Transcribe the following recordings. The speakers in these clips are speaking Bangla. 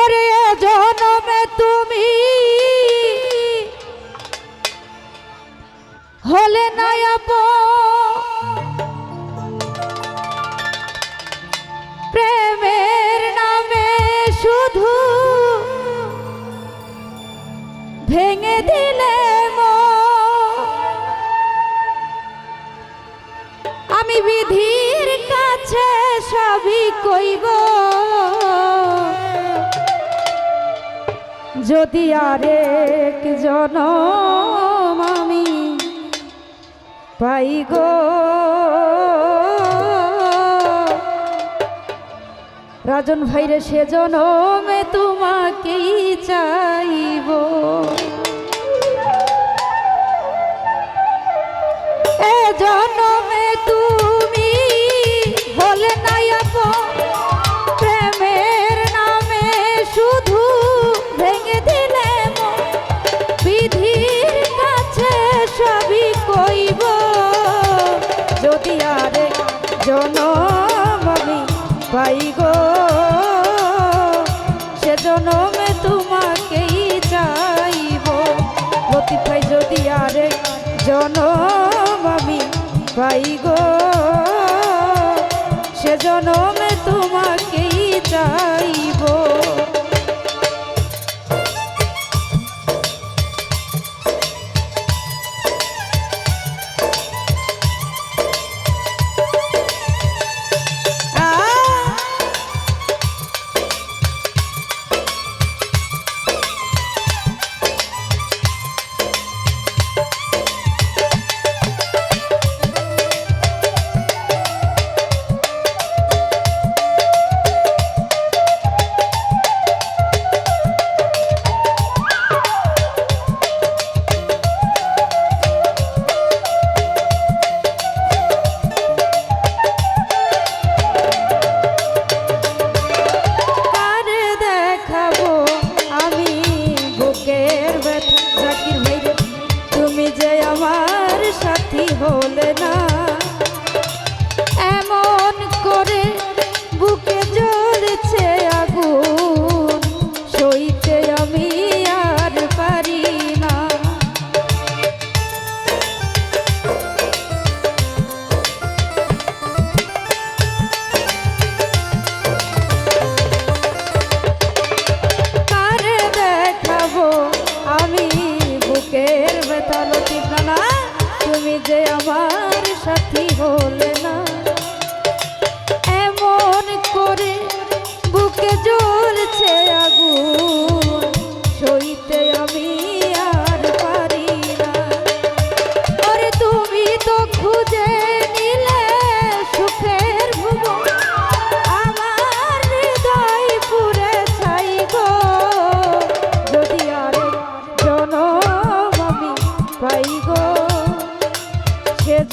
ওরে জনমে তুমি। হলে নায়াপ প্রেমের নামে শুধু ভেঙে দিলে আমি বিধির কাছে সবই কইব। যদি আরেক জন আমি পাই গো। রাজন ভাইরে সে জনমে তোমাকেই চাইব। এ জনমে জনম আমি পাই গো। সে জনমে তোমাকেই চাইব।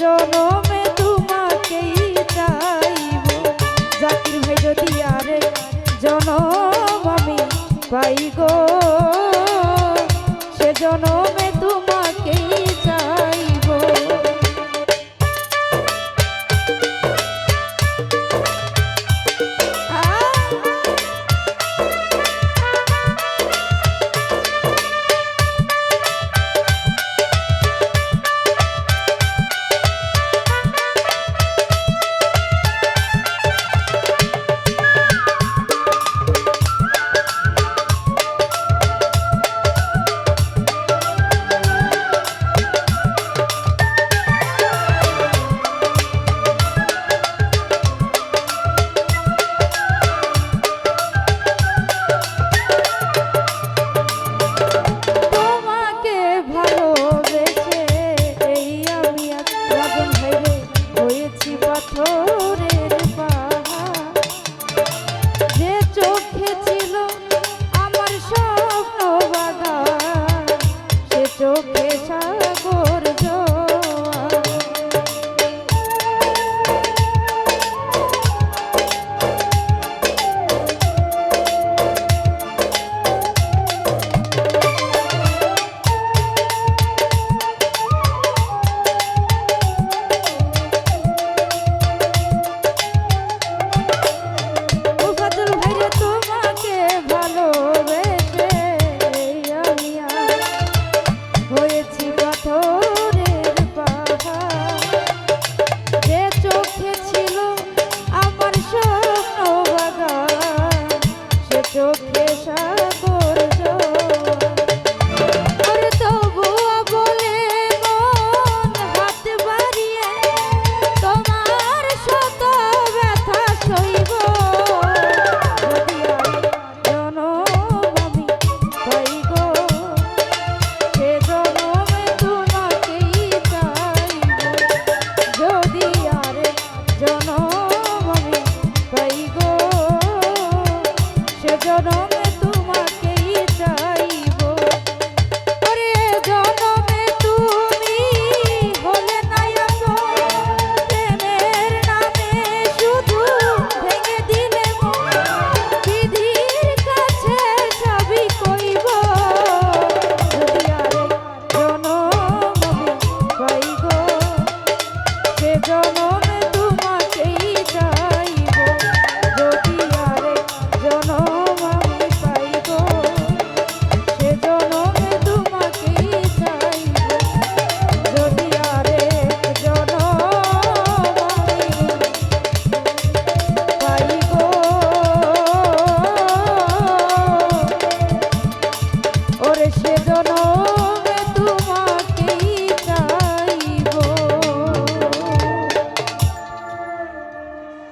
জনম